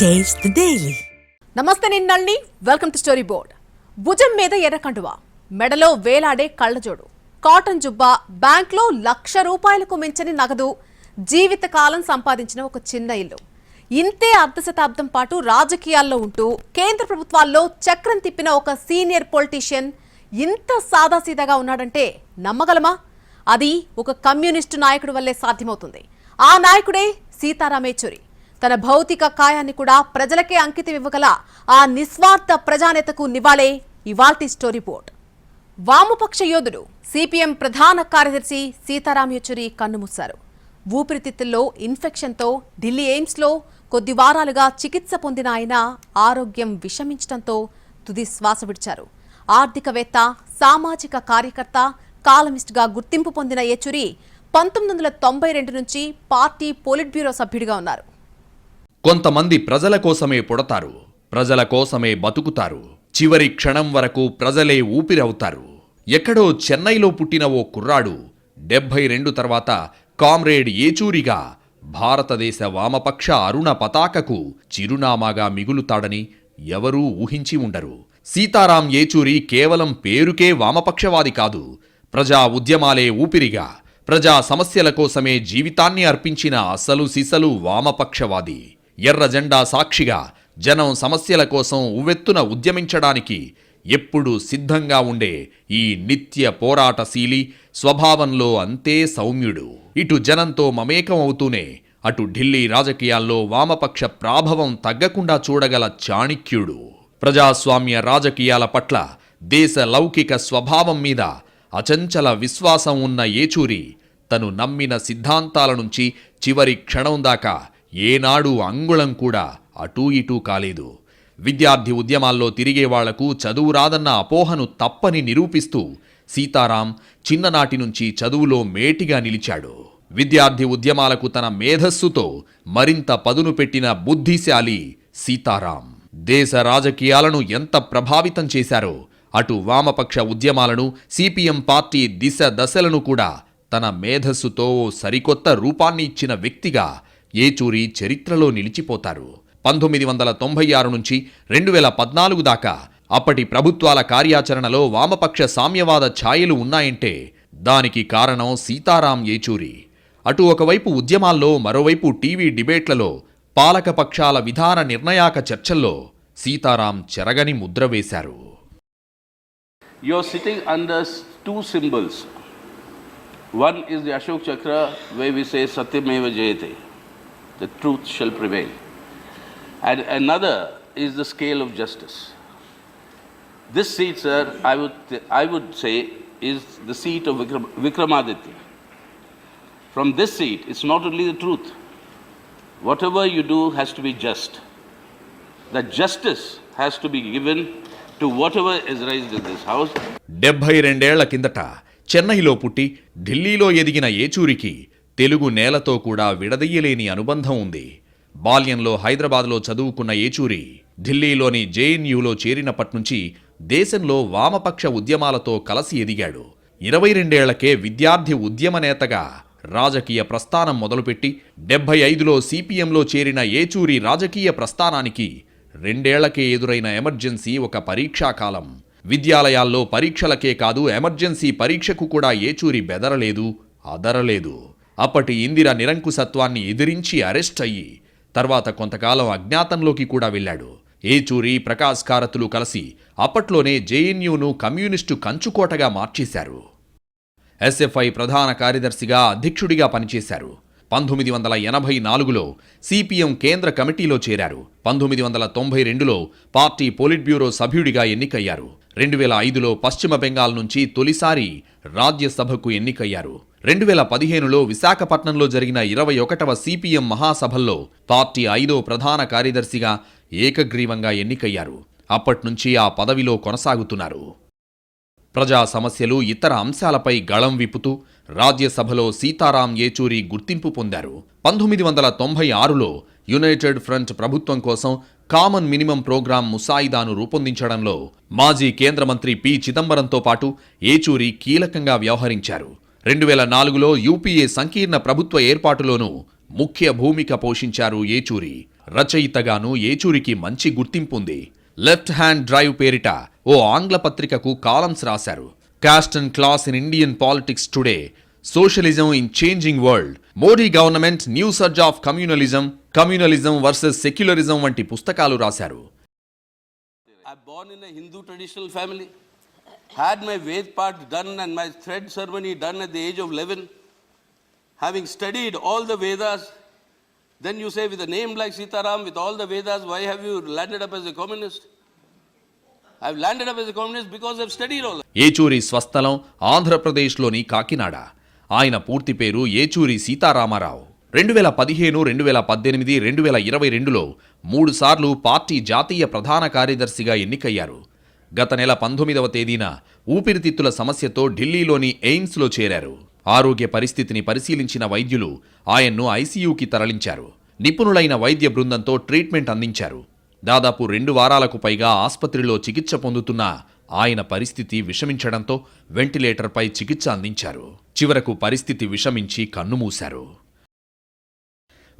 Taste daily నమస్తే నేను Nalini. Welcome to story board భుజం మీద ఎర్రకండువ మెడలో వేలాడే కళ్ళజోడు కాటన్ జుబ్బా బ్యాంక్లో లక్ష రూపాయలకు మించని నగదు జీవితకాలం సంపాదించిన ఒక చిన్న ఇల్లు. ఇంతే అర్ధ శతాబ్దం పాటు రాజకీయాల్లో ఉంటూ కేంద్ర ప్రభుత్వాల్లో చక్రం తిప్పిన ఒక సీనియర్ పొలిటీషియన్ ఇంత సాదాసీదాగా ఉన్నాడంటే నమ్మగలమా? అది ఒక కమ్యూనిస్టు నాయకుడి వల్లే సాధ్యమవుతుంది. ఆ నాయకుడే సీతారాం యేచూరి తన భౌతిక కాయాన్ని కూడా ప్రజలకే అంకితం ఇవ్వగల ఆ నిస్వార్థ ప్రజానేతకు నివాళే ఇవాల్టి స్టోరీ బోర్డ్. వామపక్ష యోధుడు సిపిఎం ప్రధాన కార్యదర్శి సీతారాం యెచూరి కన్నుమూశారు. ఊపిరితిత్తుల్లో ఇన్ఫెక్షన్తో ఢిల్లీ ఎయిమ్స్లో కొద్ది వారాలుగా చికిత్స పొందిన ఆయన ఆరోగ్యం విషమించడంతో తుది శ్వాస విడిచారు. ఆర్థికవేత్త సామాజిక కార్యకర్త కాలమిస్ట్గా గుర్తింపు పొందిన యేచూరి పంతొమ్మిది వందల తొంభై రెండు నుంచి పార్టీ పోలిట్ బ్యూరో సభ్యుడిగా ఉన్నారు. కొంతమంది ప్రజల కోసమే పుడతారు ప్రజల కోసమే బతుకుతారు. చివరి క్షణం వరకు ప్రజలే ఊపిరవుతారు. ఎక్కడో చెన్నైలో పుట్టిన ఓ కుర్రాడు డెబ్భై రెండు తర్వాత కామ్రేడ్ ఏచూరిగా భారతదేశ వామపక్ష అరుణ పతాకకు చిరునామాగా మిగులుతాడని ఎవరూ ఊహించి ఉండరు. సీతారాం ఏచూరి కేవలం పేరుకే వామపక్షవాది కాదు. ప్రజా ఉద్యమాలే ఊపిరిగా ప్రజా సమస్యల కోసమే జీవితాన్ని అర్పించిన అసలు సిసలు వామపక్షవాది. ఎర్ర జెండా సాక్షిగా జనం సమస్యల కోసం ఉవ్వెత్తున ఉద్యమించడానికి ఎప్పుడూ సిద్ధంగా ఉండే ఈ నిత్య పోరాటశీలి స్వభావంలో అంతే సౌమ్యుడు. ఇటు జనంతో మమేకం అవుతూనే అటు ఢిల్లీ రాజకీయాల్లో వామపక్ష ప్రాభవం తగ్గకుండా చూడగల చాణిక్యుడు. ప్రజాస్వామ్య రాజకీయాల పట్ల దేశ లౌకిక స్వభావం మీద అచంచల విశ్వాసం ఉన్న ఏచూరి తను నమ్మిన సిద్ధాంతాల నుంచి చివరి క్షణం దాకా ఏనాడు అంగుళం కూడా అటూ ఇటూ కాలేదు. విద్యార్థి ఉద్యమాల్లో తిరిగే వాళ్ళకు చదువు రాదన్న అపోహను తప్పని నిరూపిస్తూ సీతారాం చిన్ననాటి నుంచి చదువులో మేటిగా నిలిచాడు. విద్యార్థి ఉద్యమాలకు తన మేధస్సుతో మరింత పదును పెట్టిన బుద్ధిశాలి సీతారాం. దేశ రాజకీయాలను ఎంత ప్రభావితం చేశారో అటు వామపక్ష ఉద్యమాలను సిపిఎం పార్టీ దిశ దశలను కూడా తన మేధస్సుతో సరికొత్త రూపాన్ని ఇచ్చిన వ్యక్తిగా ఏచూరి చరిత్రలో నిలిచిపోతారు. పంతొమ్మిది వందల తొంభై ఆరు నుంచి రెండు వేల పద్నాలుగు దాకా అప్పటి ప్రభుత్వాల కార్యాచరణలో వామపక్ష సామ్యవాద ఛాయలు ఉన్నాయంటే దానికి కారణం సీతారాం ఏచూరి. అటు ఒకవైపు ఉద్యమాల్లో మరోవైపు టీవీ డిబేట్లలో పాలకపక్షాల విధాన నిర్ణయాక చర్చల్లో సీతారాం చెరగని ముద్ర వేశారు. You're sitting under s- two symbols. One is the Ashok Chakra, where we say Satyameva Jayate, the truth shall prevail. And another is the scale of justice. This seat, sir, I would, th- I would say, is the seat of Vikram- Vikramaditya. From this seat, it's not only the truth. Whatever you do has to be just. That justice has to be given to whatever is raised in this house. డెబ్బై రెండేళ్ళ కిందట చెన్నైలో పుట్టి ఢిల్లీలో ఎదిగిన ఏచూరికి తెలుగు నేలతో కూడా విడదీయలేని అనుబంధం ఉంది. బాల్యంలో హైదరాబాద్లో చదువుకున్న ఏచూరి ఢిల్లీలోని జేఎన్యూలో చేరినప్పటినుంచి దేశంలో వామపక్ష ఉద్యమాలతో కలసి ఎదిగాడు. ఇరవై రెండేళ్ళకే విద్యార్థి ఉద్యమ నేతగా రాజకీయ ప్రస్థానం మొదలుపెట్టి డెబ్బై ఐదులో సిపిఎంలో చేరిన ఏచూరి రాజకీయ ప్రస్థానానికి రెండేళ్ళకే ఎదురైన ఎమర్జెన్సీ ఒక పరీక్షాకాలం విద్యాలయాల్లో పరీక్షలకే కాదు ఎమర్జెన్సీ పరీక్షకు కూడా ఏచూరి బెదరలేదు అదరలేదు. అప్పటి ఇందిర నిరంకుశత్వాన్ని ఎదిరించి అరెస్ట్ అయ్యి తర్వాత కొంతకాలం అజ్ఞాతంలోకి కూడా వెళ్ళాడు. ఏచూరి ప్రకాశ్ కారతులు కలిసి అప్పట్లోనే జేఎన్యూను కమ్యూనిస్టు కంచుకోటగా మార్చేశారు. ఎస్ఎఫ్ఐ ప్రధాన కార్యదర్శిగా అధ్యక్షుడిగా పనిచేశారు. పంతొమ్మిది వందల ఎనభై నాలుగులో సిపిఎం కేంద్ర కమిటీలో చేరారు. పంతొమ్మిది వందల తొంభై రెండులో పార్టీ పోలిట్ బ్యూరో సభ్యుడిగా ఎన్నికయ్యారు. రెండు వేల ఐదులో పశ్చిమ బెంగాల్ నుంచి తొలిసారి రాజ్యసభకు ఎన్నికయ్యారు. రెండు వేల పదిహేనులో విశాఖపట్నంలో జరిగిన ఇరవై ఒకటవ సిపిఎం మహాసభల్లో పార్టీ ఐదో ప్రధాన కార్యదర్శిగా ఏకగ్రీవంగా ఎన్నికయ్యారు. అప్పట్నుంచి ఆ పదవిలో కొనసాగుతున్నారు. ప్రజా సమస్యలు ఇతర అంశాలపై గళం విప్పుతూ రాజ్యసభలో సీతారాం ఏచూరి గుర్తింపు పొందారు. పంతొమ్మిది వందల తొంభై ఆరులో యునైటెడ్ ఫ్రంట్ ప్రభుత్వం కోసం కామన్ మినిమం ప్రోగ్రాం ముసాయిదాను రూపొందించడంలో మాజీ కేంద్ర మంత్రి పి. చిదంబరంతో పాటు ఏచూరి కీలకంగా వ్యవహరించారు. రెండు వేల నాలుగులో యూపీఏ సంకీర్ణ ప్రభుత్వ ఏర్పాటులోనూ ముఖ్య భూమిక పోషించారు ఏచూరి. రచయితగాను ఏచూరికి మంచి గుర్తింపుంది. లెఫ్ట్ హ్యాండ్ డ్రైవ్ పేరిట ఓ ఆంగ్ల పత్రికకు కాలమ్స్ రాశారు. Caste and class in Indian politics today socialism in changing world Modi government new surge of communalism communalism versus secularism వంటి పుస్తకాలు రాశారు. Had my Ved part done and my thread ceremony done at the age of 11. Having studied all the Vedas, then you say with a name like Sitaram, with all the Vedas, why have you landed up as a communist? I've landed up as a communist because I've studied all that. Yechury స్వస్థలం ఆంధ్రప్రదేశ్లోని కాకినాడ ఆయన పూర్తి పేరు ఏచూరి సీతారామారావు రెండు వేల పదిహేను రెండు వేల పద్దెనిమిది రెండు వేల ఇరవై రెండులో మూడుసార్లు పార్టీ జాతీయ ప్రధాన కార్యదర్శిగా ఎన్నికయ్యారు గత నెల పంతొమ్మిదవ తేదీన ఊపిరితిత్తుల సమస్యతో ఢిల్లీలోని ఎయిమ్స్లో చేరారు. ఆరోగ్య పరిస్థితిని పరిశీలించిన వైద్యులు ఆయన్ను ఐసీయూకి తరలించారు. నిపుణులైన వైద్య బృందంతో ట్రీట్మెంట్ అందించారు. దాదాపు రెండు వారాలకు పైగా ఆసుపత్రిలో చికిత్స పొందుతున్న ఆయన పరిస్థితి విషమించడంతో వెంటిలేటర్పై చికిత్స అందించారు. చివరకు పరిస్థితి విషమించి కన్నుమూశారు.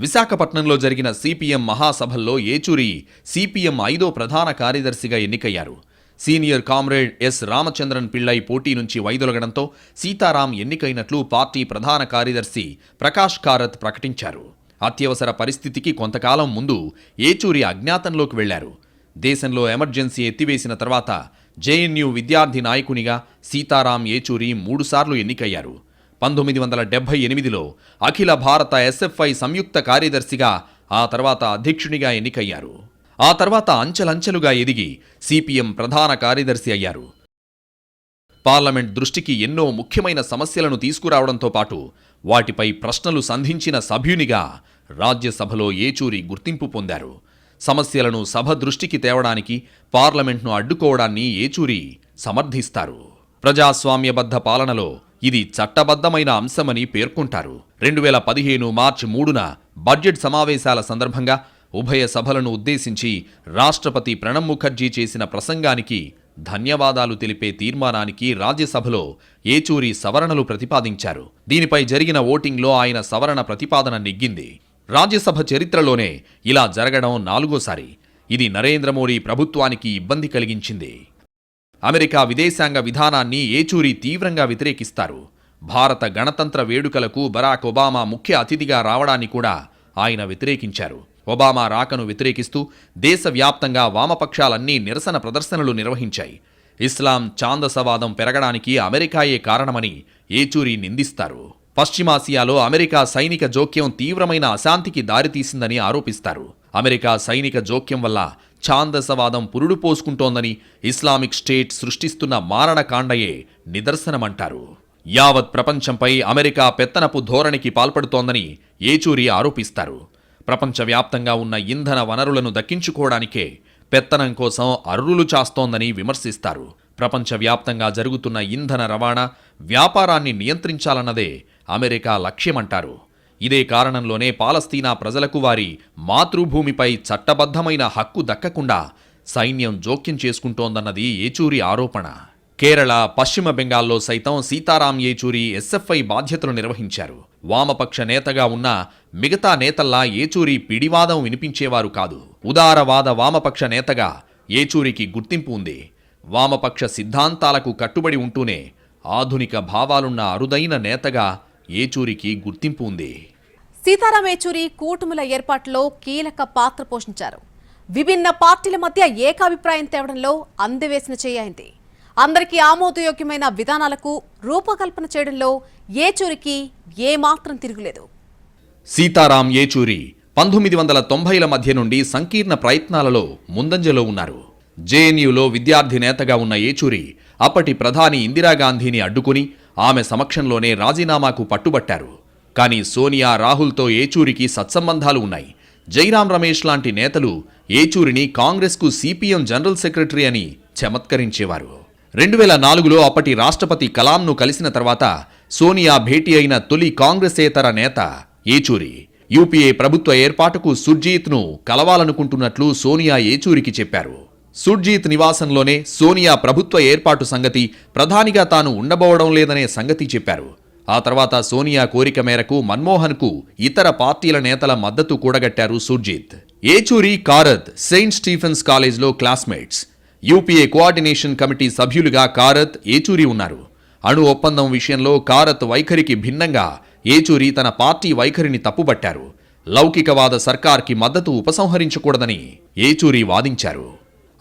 విశాఖపట్నంలో జరిగిన సిపిఎం మహాసభల్లో ఏచూరి సిపిఎం ఐదో ప్రధాన కార్యదర్శిగా ఎన్నికయ్యారు. Senior comrade S Ramachandran Pillai పోటీ నుంచి వైదొలగడంతో సీతారాం ఎన్నికైనట్లు పార్టీ ప్రధాన కార్యదర్శి ప్రకాష్ కారత్ ప్రకటించారు. అత్యవసర పరిస్థితికి కొంతకాలం ముందు ఏచూరి అజ్ఞాతంలోకి వెళ్ళారు. దేశంలో ఎమర్జెన్సీ ఎత్తివేసిన తర్వాత జేఎన్యూ విద్యార్థి నాయకునిగా సీతారాం ఏచూరి మూడుసార్లు ఎన్నికయ్యారు. పంతొమ్మిది వందల డెబ్బై ఎనిమిదిలో అఖిల భారత ఎస్ఎఫ్ఐ సంయుక్త కార్యదర్శిగా ఆ తర్వాత అధ్యక్షునిగా ఎన్నికయ్యారు. ఆ తర్వాత అంచెలంచెలుగా ఎదిగి సిపిఎం ప్రధాన కార్యదర్శి అయ్యారు. పార్లమెంట్ దృష్టికి ఎన్నో ముఖ్యమైన సమస్యలను తీసుకురావడంతో పాటు వాటిపై ప్రశ్నలు సంధించిన సభ్యునిగా రాజ్యసభలో ఏచూరి గుర్తింపు పొందారు. సమస్యలను సభ దృష్టికి తేవడానికి పార్లమెంట్ను అడ్డుకోవడాన్ని ఏచూరి సమర్థిస్తారు. ప్రజాస్వామ్యబద్ధ పాలనలో ఇది చట్టబద్ధమైన అంశమని పేర్కొంటారు. రెండు వేల పదిహేను మార్చి మూడున బడ్జెట్ సమావేశాల సందర్భంగా ఉభయ సభలను ఉద్దేశించి రాష్ట్రపతి ప్రణబ్ ముఖర్జీ చేసిన ప్రసంగానికి ధన్యవాదాలు తెలిపే తీర్మానానికి రాజ్యసభలో ఏచూరి సవరణలు ప్రతిపాదించారు. దీనిపై జరిగిన ఓటింగ్లో ఆయన సవరణ ప్రతిపాదన నెగ్గింది. రాజ్యసభ చరిత్రలోనే ఇలా జరగడం నాలుగోసారి. ఇది నరేంద్ర మోడీ ప్రభుత్వానికి ఇబ్బంది కలిగించింది. అమెరికా విదేశాంగ విధానాన్ని ఏచూరి తీవ్రంగా వ్యతిరేకిస్తారు. భారత గణతంత్ర వేడుకలకు బరాక్ ఒబామా ముఖ్య అతిథిగా రావడాన్ని కూడా ఆయన వ్యతిరేకించారు. ఒబామా రాకను వ్యతిరేకిస్తూ దేశవ్యాప్తంగా వామపక్షాలన్నీ నిరసన ప్రదర్శనలు నిర్వహించాయి. ఇస్లాం చాందసవాదం పెరగడానికి అమెరికాయే కారణమని ఏచూరి నిందిస్తారు. పశ్చిమాసియాలో అమెరికా సైనిక జోక్యం తీవ్రమైన అశాంతికి దారితీసిందని ఆరోపిస్తారు. అమెరికా సైనిక జోక్యం వల్ల ఛాందసవాదం పురుడు పోసుకుంటోందని ఇస్లామిక్ స్టేట్ సృష్టిస్తున్న మారణకాండయే నిదర్శనమంటారు. యావత్ ప్రపంచంపై అమెరికా పెత్తనపు ధోరణికి పాల్పడుతోందని ఏచూరి ఆరోపిస్తారు. ప్రపంచవ్యాప్తంగా ఉన్న ఇంధన వనరులను దక్కించుకోవడానికే పెత్తనం కోసం అర్రులు చాస్తోందని విమర్శిస్తారు. ప్రపంచవ్యాప్తంగా జరుగుతున్న ఇంధన రవాణా వ్యాపారాన్ని నియంత్రించాలన్నదే అమెరికా లక్ష్యమంటారు. ఇదే కారణంలోనే పాలస్తీనా ప్రజలకు వారి మాతృభూమిపై చట్టబద్ధమైన హక్కు దక్కకుండా సైన్యం జోక్యం చేసుకుంటోందన్నది ఏచూరి ఆరోపణ. కేరళ పశ్చిమ బెంగాల్లో సైతం సీతారాం ఏచూరి ఎస్ఎఫ్ఐ బాధ్యతలు నిర్వహించారు. వామపక్ష నేతగా ఉన్న మిగతా నేతల్లా ఏచూరి పిడివాదం వినిపించేవారు కాదు. ఉదారవాద వామపక్ష నేతగా ఏచూరికి గుర్తింపు ఉంది. వామపక్ష సిద్ధాంతాలకు కట్టుబడి ఉంటూనే ఆధునిక భావాలున్న అరుదైన నేతగా ఏచూరికి గుర్తింపు ఉంది. సీతారాం ఏచూరి కూటముల ఏర్పాటులో కీలక పాత్ర పోషించారు. విభిన్న పార్టీల మధ్య ఏకాభిప్రాయం తేవడంలో అందవేసిన చేయింది అందరికీ ఆమోదయోగ్యమైన విధానాలకు రూపకల్పన చేయడంలో ఏచూరికి ఏమాత్రం తిరుగులేదు. సీతారాం ఏచూరి పంతొమ్మిది వందల తొంభైల మధ్య నుండి సంకీర్ణ ప్రయత్నాలలో ముందంజలో ఉన్నారు. జేఎన్యూలో విద్యార్థి నేతగా ఉన్న ఏచూరి అప్పటి ప్రధాని ఇందిరాగాంధీని అడ్డుకుని ఆమె సమక్షంలోనే రాజీనామాకు పట్టుబట్టారు. కానీ సోనియా రాహుల్తో ఏచూరికి సత్సంబంధాలు ఉన్నాయి. జైరాం రమేష్ లాంటి నేతలు ఏచూరిని కాంగ్రెస్కు సిపిఎం జనరల్ సెక్రటరీ అని చమత్కరించేవారు. రెండు వేల నాలుగులో అప్పటి రాష్ట్రపతి కలాంను కలిసిన తర్వాత సోనియా భేటీ అయిన తొలి కాంగ్రెసేతర నేత ఏచూరి. యూపీఏ ప్రభుత్వ ఏర్పాటుకు సుర్జీత్ను కలవాలనుకుంటున్నట్లు సోనియా ఏచూరికి చెప్పారు. సుర్జీత్ నివాసంలోనే సోనియా ప్రభుత్వ ఏర్పాటు సంగతి ప్రధానిగా తాను ఉండబోవడం లేదనే సంగతి చెప్పారు. ఆ తర్వాత సోనియా కోరిక మేరకు మన్మోహన్కు ఇతర పార్టీల నేతల మద్దతు కూడగట్టారు సుర్జీత్. ఏచూరి కారత్ సెయింట్ స్టీఫెన్స్ కాలేజ్లో క్లాస్మేట్స్. యూపీఏ కోఆర్డినేషన్ కమిటీ సభ్యులుగా కారత్ ఏచూరి ఉన్నారు. అణు ఒప్పందం విషయంలో కారత్ వైఖరికి భిన్నంగా ఏచూరి తన పార్టీ వైఖరిని తప్పుబట్టారు. లౌకికవాద సర్కార్కి మద్దతు ఉపసంహరించకూడదని ఏచూరి వాదించారు.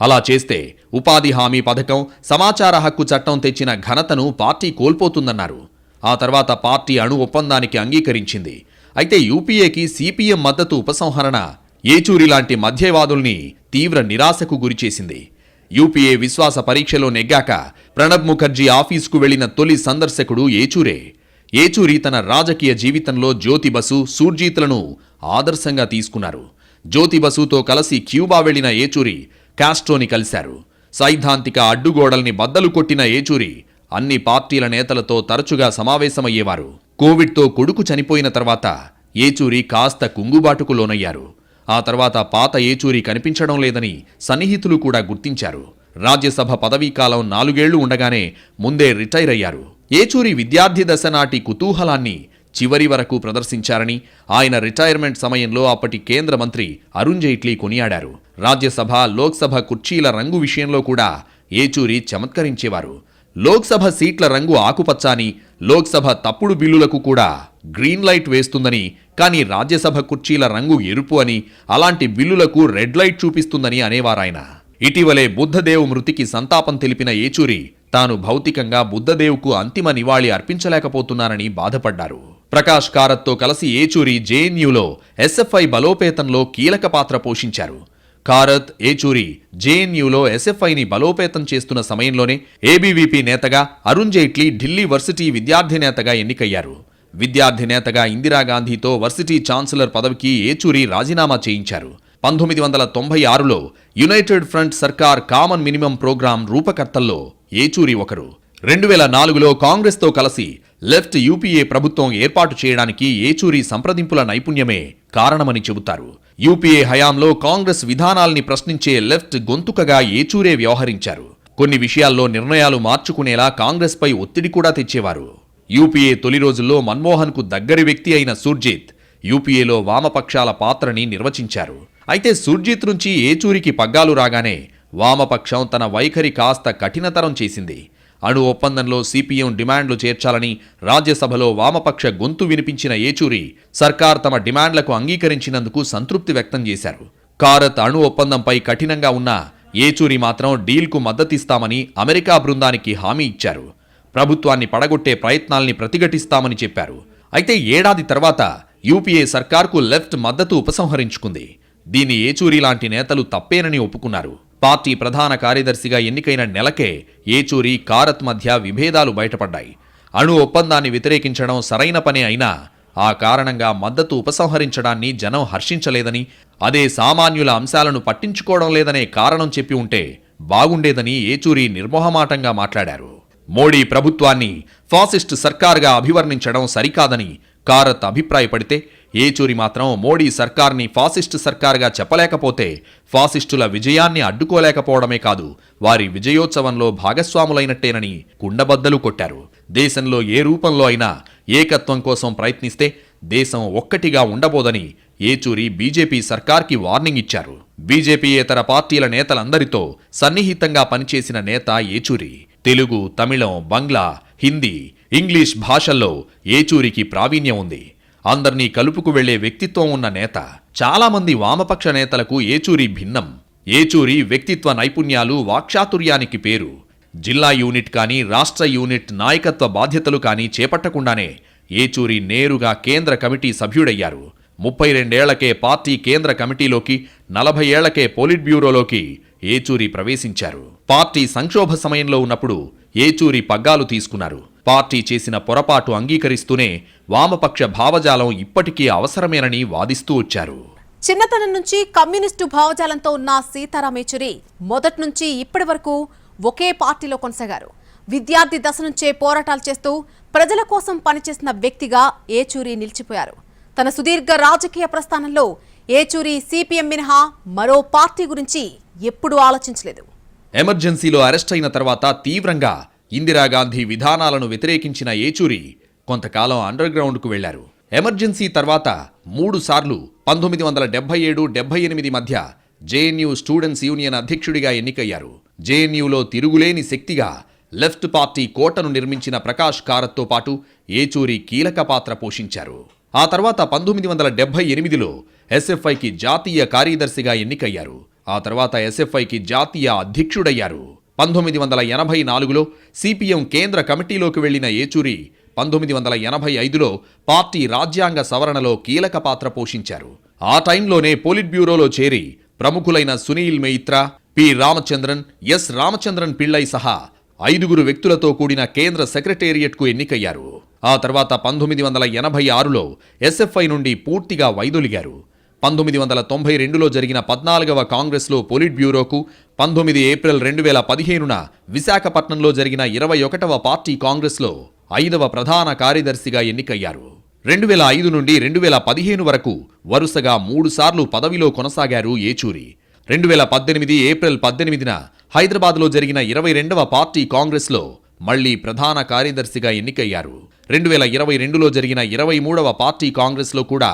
అలా చేస్తే ఉపాధి హామీ పథకం సమాచార హక్కు చట్టం తెచ్చిన ఘనతను పార్టీ కోల్పోతుందన్నారు. ఆ తర్వాత పార్టీ అణు ఒప్పందానికి అంగీకరించింది. అయితే యూపీఏకి సిపిఎం మద్దతు ఉపసంహరణ ఏచూరి లాంటి మధ్యవాదుల్ని తీవ్ర నిరాశకు గురిచేసింది. యూపీఏ విశ్వాస పరీక్షలో నెగ్గాక ప్రణబ్ ముఖర్జీ ఆఫీసుకు వెళ్ళిన తొలి సందర్శకుడు ఏచూరే. ఏచూరి తన రాజకీయ జీవితంలో జ్యోతి బసు సూర్జీత్లను ఆదర్శంగా తీసుకున్నారు. జ్యోతి బసుతో కలిసి క్యూబా వెళ్ళిన ఏచూరి కాస్ట్రోని కలిశారు. సైద్ధాంతిక అడ్డుగోడల్ని బద్దలు కొట్టిన ఏచూరి అన్ని పార్టీల నేతలతో తరచుగా సమావేశమయ్యేవారు. కోవిడ్తో కొడుకు చనిపోయిన తర్వాత ఏచూరి కాస్త కుంగుబాటుకు లోనయ్యారు. ఆ తర్వాత పాత ఏచూరి కనిపించడం లేదని సన్నిహితులు కూడా గుర్తించారు. రాజ్యసభ పదవీకాలం నాలుగేళ్ళు ఉండగానే ముందే రిటైర్ అయ్యారు. ఏచూరి విద్యార్థి దశ నాటి కుతూహలాన్ని చివరి వరకు ప్రదర్శించారని ఆయన రిటైర్మెంట్ సమయంలో అప్పటి కేంద్ర మంత్రి అరుణ్ జైట్లీ కొనియాడారు. రాజ్యసభ లోక్సభ కుర్చీల రంగు విషయంలో కూడా ఏచూరి చమత్కరించేవారు. లోక్సభ సీట్ల రంగు ఆకుపచ్చ అని లోక్సభ తప్పుడు బిల్లులకు కూడా గ్రీన్ లైట్ వేస్తుందని కానీ రాజ్యసభ కుర్చీల రంగు ఎరుపు అని అలాంటి బిల్లులకు రెడ్ లైట్ చూపిస్తుందని అనేవారాయన. ఇటీవలే బుద్ధదేవ్ మృతికి సంతాపం తెలిపిన ఏచూరి తాను భౌతికంగా బుద్ధదేవ్కు అంతిమ నివాళి అర్పించలేకపోతున్నానని బాధపడ్డారు. ప్రకాష్ కారత్తో కలిసి ఏచూరి జేఎన్యూలో ఎస్ఎఫ్ఐ బలోపేతంలో కీలక పాత్ర పోషించారు. కారత్ ఏచూరి జేఎన్యూలో ఎస్ఎఫ్ఐని బలోపేతం చేస్తున్న సమయంలోనే ఏబీవీపీ నేతగా అరుణ్ జైట్లీ ఢిల్లీ వర్సిటీ విద్యార్థి నేతగా ఎన్నికయ్యారు. విద్యార్థి నేతగా ఇందిరాగాంధీతో వర్సిటీ ఛాన్సలర్ పదవికి ఏచూరి రాజీనామా చేయించారు. పంతొమ్మిది వందల తొంభై ఆరులో యునైటెడ్ ఫ్రంట్ సర్కార్ కామన్ మినిమం ప్రోగ్రాం రూపకర్తల్లో ఏచూరి ఒకరు. రెండు వేల నాలుగులో కాంగ్రెస్తో కలిసి లెఫ్ట్ యూపీఏ ప్రభుత్వం ఏర్పాటు చేయడానికి ఏచూరి సంప్రదింపుల నైపుణ్యమే కారణమని చెబుతారు. యూపీఏ హయాంలో కాంగ్రెస్ విధానాల్ని ప్రశ్నించే లెఫ్ట్ గొంతుకగా ఏచూరే వ్యవహరించారు. కొన్ని విషయాల్లో నిర్ణయాలు మార్చుకునేలా కాంగ్రెస్పై ఒత్తిడి కూడా తెచ్చేవారు. యూపీఏ తొలి రోజుల్లో మన్మోహన్కు దగ్గరి వ్యక్తి అయిన సుర్జిత్ యూపీఏలో వామపక్షాల పాత్రని నిర్వచించారు. అయితే సుర్జిత్ నుంచి ఏచూరికి పగ్గాలు రాగానే వామపక్షం తన వైఖరి కాస్త కఠినతరం చేసింది. అణు ఒప్పందంలో సిపిఎం డిమాండ్లు చేర్చాలని రాజ్యసభలో వామపక్ష గొంతు వినిపించిన ఏచూరి సర్కార్ తమ డిమాండ్లకు అంగీకరించినందుకు సంతృప్తి వ్యక్తం చేశారు. కారత్ అణు ఒప్పందంపై కఠినంగా ఉన్న ఏచూరి మాత్రం డీల్కు మద్దతిస్తామని అమెరికా బృందానికి హామీ ఇచ్చారు. ప్రభుత్వాన్ని పడగొట్టే ప్రయత్నాల్ని ప్రతిఘటిస్తామని చెప్పారు. అయితే ఏడాది తర్వాత యూపీఏ సర్కార్కు లెఫ్ట్ మద్దతు ఉపసంహరించుకుంది. దీన్ని ఏచూరి లాంటి నేతలు తప్పేనని ఒప్పుకున్నారు. పార్టీ ప్రధాన కార్యదర్శిగా ఎన్నికైన నెలకే ఏచూరి కారత్ మధ్య విభేదాలు బయటపడ్డాయి. అణు ఒప్పందాన్ని వ్యతిరేకించడం సరైన పనే అయినా ఆ కారణంగా మద్దతు ఉపసంహరించడాన్ని జనం హర్షించలేదని అదే సామాన్యుల అంశాలను పట్టించుకోవడం లేదనే కారణం చెప్పి ఉంటే బాగుండేదని ఏచూరి నిర్మోహమాటంగా మాట్లాడారు. మోడీ ప్రభుత్వాన్ని ఫాసిస్ట్ సర్కార్గా అభివర్ణించడం సరికాదని కారత్ అభిప్రాయపడితే ఏచూరి మాత్రం మోడీ సర్కార్ని ఫాసిస్ట్ సర్కార్గా చెప్పలేకపోతే ఫాసిస్టుల విజయాన్ని అడ్డుకోలేకపోవడమే కాదు వారి విజయోత్సవంలో భాగస్వాములైనట్టేనని కుండబద్దలు కొట్టారు. దేశంలో ఏ రూపంలో అయినా ఏకత్వం కోసం ప్రయత్నిస్తే దేశం ఒక్కటిగా ఉండబోదని ఏచూరి బీజేపీ సర్కార్కి వార్నింగ్ ఇచ్చారు. బీజేపీయేతర పార్టీల నేతలందరితో సన్నిహితంగా పనిచేసిన నేత ఏచూరి తెలుగు తమిళం బంగ్లా హిందీ ఇంగ్లీష్ భాషల్లో ఏచూరికి ప్రావీణ్యం ఉంది. అందర్నీ కలుపుకు వెళ్ళే వ్యక్తిత్వం ఉన్న నేత చాలామంది వామపక్ష నేతలకు ఏచూరి భిన్నం. ఏచూరి వ్యక్తిత్వ నైపుణ్యాలు వాక్చాతుర్యానికి పేరు. జిల్లా యూనిట్ కానీ రాష్ట్ర యూనిట్ నాయకత్వ బాధ్యతలు కానీ చేపట్టకుండానే ఏచూరి నేరుగా కేంద్ర కమిటీ సభ్యుడయ్యారు. ముప్పై రెండేళ్ళకే పార్టీ కేంద్ర కమిటీలోకి నలభై ఏళ్ళకే పోలిట్ బ్యూరోలోకి ఏచూరి ప్రవేశించారు. పార్టీ సంక్షోభ సమయంలో ఉన్నప్పుడు ఏచూరి పగ్గాలు తీసుకున్నారు. పార్టీ చేసిన పొరపాటు అంగీకరిస్తూనే వామపక్ష భావజాలం ఇప్పటికీ అవసరమేనని వాదిస్తూ వచ్చారు. చిన్నతనం నుంచి కమ్యూనిస్టు భావజాలంతో ఉన్న సీతారాం యేచూరి మొదటి నుంచి ఇప్పటి వరకు ఒకే పార్టీలో కొనసాగారు. విద్యార్థి దశ నుంచే పోరాటాలు చేస్తూ ప్రజల కోసం పనిచేసిన వ్యక్తిగా ఏచూరి నిలిచిపోయారు. తన సుదీర్ఘ రాజకీయ ప్రస్థానంలో ఏచూరి సిపిఎం మినహా మరో పార్టీ గురించి ఎప్పుడూ ఆలోచించలేదు. ఎమర్జెన్సీలో అరెస్ట్ అయిన తర్వాత తీవ్రంగా ఇందిరాగాంధీ విధానాలను వ్యతిరేకించిన ఏచూరి కొంతకాలం అండర్ గ్రౌండ్కు వెళ్ళారు. ఎమర్జెన్సీ తర్వాత మూడుసార్లు పంతొమ్మిది వందల డెబ్బై ఏడు డెబ్బై ఎనిమిది మధ్య జేఎన్యూ స్టూడెంట్స్ యూనియన్ అధ్యక్షుడిగా ఎన్నికయ్యారు. జేఎన్యూలో తిరుగులేని శక్తిగా లెఫ్ట్ పార్టీ కోటను నిర్మించిన ప్రకాష్ కారత్తో పాటు ఏచూరి కీలక పాత్ర పోషించారు. ఆ తర్వాత పంతొమ్మిది వందల డెబ్బై ఎనిమిదిలో ఎస్ఎఫ్ఐకి జాతీయ కార్యదర్శిగా ఎన్నికయ్యారు. ఆ తర్వాత ఎస్ఎఫ్ఐకి జాతీయ అధ్యక్షుడయ్యారు. పంతొమ్మిది వందల ఎనభై నాలుగులో సిపిఎం కేంద్ర కమిటీలోకి వెళ్ళిన ఏచూరి పంతొమ్మిది వందల ఎనభై ఐదులో పార్టీ రాజ్యాంగ సవరణలో కీలక పాత్ర పోషించారు. ఆ టైంలోనే పోలిట్ బ్యూరోలో చేరి ప్రముఖులైన సునీల్ మెయిత్రా పి. రామచంద్రన్ ఎస్. రామచంద్రన్ పిళ్ళై సహా ఐదుగురు వ్యక్తులతో కూడిన కేంద్ర సెక్రటేరియట్కు ఎన్నికయ్యారు. ఆ తర్వాత పంతొమ్మిది వందల ఎనభై ఆరులో ఎస్ఎఫ్ఐ నుండి పూర్తిగా వైదొలిగారు. పంతొమ్మిది వందల తొంభై రెండులో జరిగిన పద్నాలుగవ కాంగ్రెస్లో పోలిట్ బ్యూరోకు పంతొమ్మిది ఏప్రిల్ రెండు వేల పదిహేనున విశాఖపట్నంలో జరిగిన ఇరవై ఒకటవ పార్టీ కాంగ్రెస్లో ఐదవ ప్రధాన కార్యదర్శిగా ఎన్నికయ్యారు. రెండు వేల ఐదు నుండి రెండు వేల పదిహేను వరకు వరుసగా మూడుసార్లు పదవిలో కొనసాగారు ఏచూరి. రెండు వేల పద్దెనిమిది ఏప్రిల్ పద్దెనిమిదిన హైదరాబాద్లో జరిగిన ఇరవై రెండవ పార్టీ కాంగ్రెస్లో మళ్ళీ ప్రధాన కార్యదర్శిగా ఎన్నికయ్యారు. రెండు వేల ఇరవై రెండులో జరిగిన ఇరవై మూడవ పార్టీ కాంగ్రెస్లో కూడా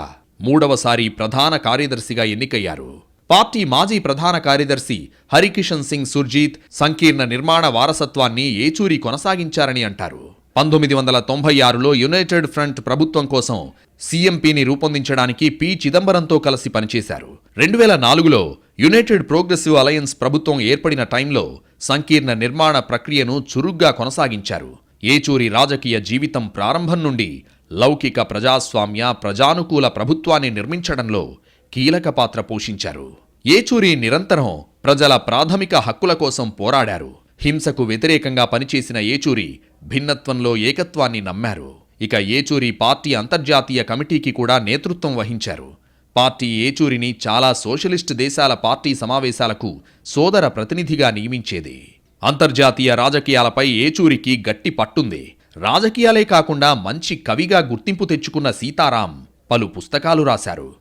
మూడవసారి ప్రధాన కార్యదర్శిగా ఎన్నికయ్యారు. పార్టీ మాజీ ప్రధాన కార్యదర్శి హరికిషన్ సింగ్ సుర్జీత్ సంకీర్ణ నిర్మాణ వారసత్వాన్ని ఏచూరి కొనసాగించారని అంటారు. పంతొమ్మిది వందల తొంభై ఆరులో యునైటెడ్ ఫ్రంట్ ప్రభుత్వం కోసం సీఎంపీని రూపొందించడానికి పి. చిదంబరంతో కలిసి పనిచేశారు. రెండు వేల నాలుగులో యునైటెడ్ ప్రోగ్రెసివ్ అలయన్స్ ప్రభుత్వం ఏర్పడిన టైంలో సంకీర్ణ నిర్మాణ ప్రక్రియను చురుగ్గా కొనసాగించారు. ఏచూరి రాజకీయ జీవితం ప్రారంభం నుండి లౌకిక ప్రజాస్వామ్య ప్రజానుకూల ప్రభుత్వాన్ని నిర్మించడంలో కీలక పాత్ర పోషించారు. ఏచూరి నిరంతరం ప్రజల ప్రాథమిక హక్కుల కోసం పోరాడారు. హింసకు వ్యతిరేకంగా పనిచేసిన ఏచూరి భిన్నత్వంలో ఏకత్వాన్ని నమ్మారు. ఇక ఏచూరి పార్టీ అంతర్జాతీయ కమిటీకి కూడా నేతృత్వం వహించారు. పార్టీ ఏచూరిని చాలా సోషలిస్ట్ దేశాల పార్టీ సమావేశాలకు సోదర ప్రతినిధిగా నియమించేది. అంతర్జాతీయ రాజకీయాలపై ఏచూరికి గట్టి పట్టుంది. రాజకీయాలే కాకుండా మంచి కవిగా గుర్తింపు తెచ్చుకున్న సీతారాం పలు పుస్తకాలు రాశారు.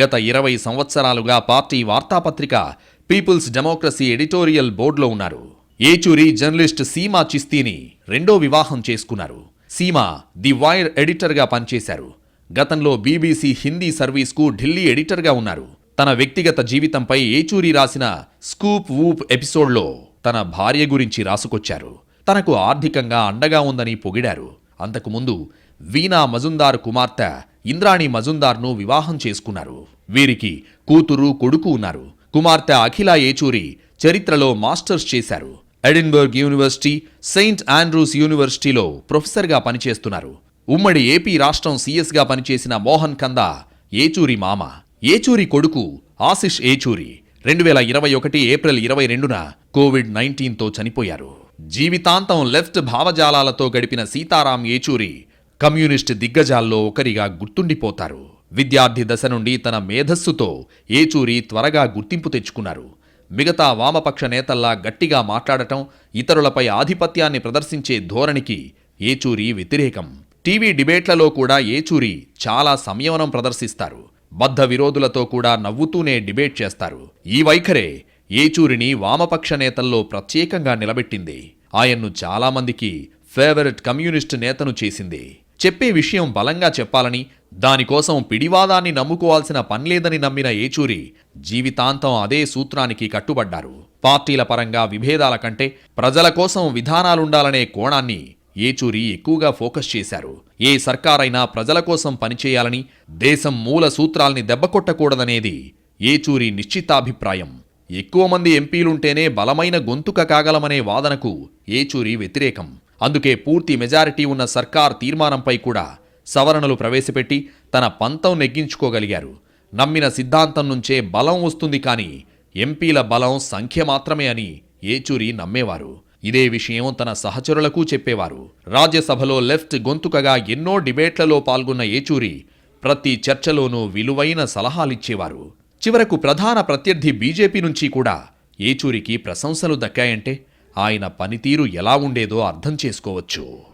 గత ఇరవై సంవత్సరాలుగా పార్టీ వార్తాపత్రిక పీపుల్స్ డెమోక్రసీ ఎడిటోరియల్ బోర్డులో ఉన్నారు. ఏచూరి జర్నలిస్ట్ సీమా చిస్తీని రెండో వివాహం చేసుకున్నారు. సీమా ది వైర్ ఎడిటర్గా పనిచేశారు. గతంలో బీబీసీ హిందీ సర్వీస్కు ఢిల్లీ ఎడిటర్గా ఉన్నారు. తన వ్యక్తిగత జీవితంపై ఏచూరి రాసిన స్కూప్ వూప్ ఎపిసోడ్లో తన భార్య గురించి రాసుకొచ్చారు. తనకు ఆర్థికంగా అండగా ఉందని పొగిడారు. అంతకుముందు వీణా మజుందార్ కుమార్తె ఇంద్రాణి మజుందార్ను వివాహం చేసుకున్నారు. వీరికి కూతురు కొడుకు ఉన్నారు. కుమార్తె అఖిల ఏచూరి చరిత్రలో మాస్టర్స్ చేశారు. ఎడిన్బర్గ్ యూనివర్సిటీ సెయింట్ ఆండ్రూస్ యూనివర్సిటీలో ప్రొఫెసర్గా పనిచేస్తున్నారు. ఉమ్మడి ఏపీ రాష్ట్రం సీఎస్గా పనిచేసిన మోహన్ కందా ఏచూరి మామ. ఏచూరి కొడుకు ఆశిష్ ఏచూరి రెండు వేల ఇరవై ఒకటి ఏప్రిల్ ఇరవై రెండున కోవిడ్ నైన్టీన్తో చనిపోయారు. జీవితాంతం లెఫ్ట్ భావజాలాలతో గడిపిన సీతారాం ఏచూరి కమ్యూనిస్ట్ దిగ్గజాల్లో ఒకరిగా గుర్తుండిపోతారు. విద్యార్థి దశ నుండి తన మేధస్సుతో ఏచూరి త్వరగా గుర్తింపు తెచ్చుకున్నారు. మిగతా వామపక్ష నేతల్లా గట్టిగా మాట్లాడటం ఇతరులపై ఆధిపత్యాన్ని ప్రదర్శించే ధోరణికి ఏచూరి వ్యతిరేకం. టీవీ డిబేట్లలో కూడా ఏచూరి చాలా సంయమనం ప్రదర్శిస్తారు. బద్ధ విరోధులతో కూడా నవ్వుతూనే డిబేట్ చేస్తారు. ఈ వైఖరే ఏచూరిని వామపక్ష నేతల్లో ప్రత్యేకంగా నిలబెట్టింది. ఆయన్ను చాలామందికి ఫేవరెట్ కమ్యూనిస్ట్ నేతను చేసింది. చెప్పే విషయం బలంగా చెప్పాలని దానికోసం పిడివాదాన్ని నమ్ముకోవాల్సిన పనిలేదని నమ్మిన ఏచూరి జీవితాంతం అదే సూత్రానికి కట్టుబడ్డారు. పార్టీల పరంగా విభేదాల కంటే ప్రజల కోసం విధానాలుండాలనే కోణాన్ని ఏచూరి ఎక్కువగా ఫోకస్ చేశారు. ఏ సర్కారైనా ప్రజల కోసం పనిచేయాలని దేశం మూల సూత్రాల్ని దెబ్బకొట్టకూడదనేది ఏచూరి నిశ్చితాభిప్రాయం. ఎక్కువ మంది ఎంపీలుంటేనే బలమైన గొంతుక కాగలమనే వాదనకు ఏచూరి వ్యతిరేకం. అందుకే పూర్తి మెజారిటీ ఉన్న సర్కార్ తీర్మానంపై కూడా సవరణలు ప్రవేశపెట్టి తన పంతం నెగ్గించుకోగలిగారు. నమ్మిన సిద్ధాంతం నుంచే బలం వస్తుంది కానీ ఎంపీల బలం సంఖ్య మాత్రమే అని ఏచూరి నమ్మేవారు. ఇదే విషయం తన సహచరులకు చెప్పేవారు. రాజ్యసభలో లెఫ్ట్ గొంతుకగా ఎన్నో డిబేట్లలో పాల్గొన్న ఏచూరి ప్రతి చర్చలోనూ విలువైన సలహాలిచ్చేవారు. చివరకు ప్రధాన ప్రత్యర్థి బీజేపీ నుంచి కూడా ఏచూరికి ప్రశంసలు దక్కాయంటే ఆయన పనితీరు ఎలా ఉండేదో అర్థం చేసుకోవచ్చు.